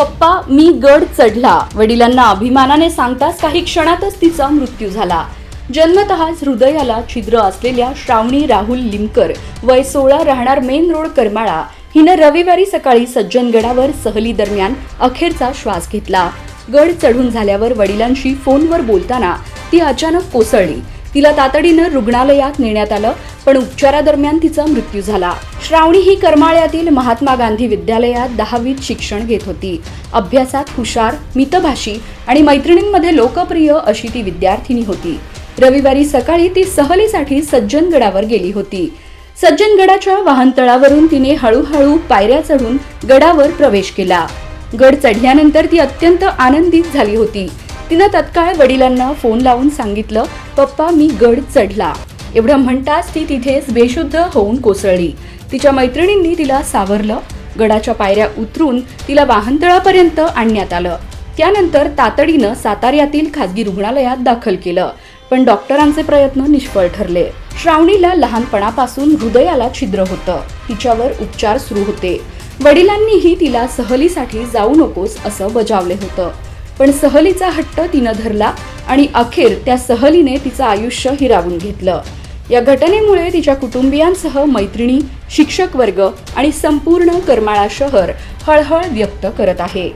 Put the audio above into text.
पप्पा मी गड चढला. वडिलांना अभिमानाने सांगताच काही क्षणातच तिचा मृत्यू झाला. जन्मतःच हृदयाला छिद्र असलेल्या श्रावणी राहुल लिमकर वय सोळा राहणार मेन रोड करमाळा. हिनं रविवारी सकाळी सज्जनगडावर सहली दरम्यान अखेरचा श्वास घेतला. गड चढून झाल्यावर वडिलांशी फोनवर बोलताना ती अचानक कोसळली. तिला तातडीनं रुग्णालयात नेण्यात आलं पण उपचारादरम्यान तिचा मृत्यू झाला. श्रावणी ही करमाळ्यातील महात्मा गांधी विद्यालयात दहावीत शिक्षण घेत होती. अभ्यासात हुशार मितभाषी आणि मैत्रिणींमध्ये लोकप्रिय अशी ती विद्यार्थिनी होती. रविवारी सकाळी ती सहलीसाठी सज्जनगडावर गेली होती. सज्जनगडाच्या वाहनतळावरून तिने हळूहळू पायऱ्या चढून गडावर प्रवेश केला. गड चढल्यानंतर ती अत्यंत आनंदित झाली होती. तिनं तत्काळ वडिलांना फोन लावून सांगितलं पप्पा मी गड चढला. एवढं म्हणताच ती तिथेच बेशुद्ध होऊन कोसळली. तिच्या मैत्रिणींनी तिला सावरलं. गडाच्या पायऱ्या उतरून तिला वाहनतळापर्यंत आणण्यात आलं. त्यानंतर तातडीनं साताऱ्यातील खासगी रुग्णालयात दाखल केलं. पण डॉक्टरांचे प्रयत्न निष्फळ ठरले. श्रावणीला लहानपणापासून हृदयाला छिद्र होतं. तिच्यावर उपचार सुरू होते. वडिलांनीही तिला सहलीसाठी जाऊ नकोस असं बजावले होतं. पण सहलीचा हट्ट तिनं धरला आणि अखेर त्या सहलीने तिचं आयुष्य हिरावून घेतलं. या घटनेमुळे तिच्या कुटुंबियांसह मैत्रिणी शिक्षक वर्ग आणि संपूर्ण करमाळा शहर हळहळ व्यक्त करत आहे.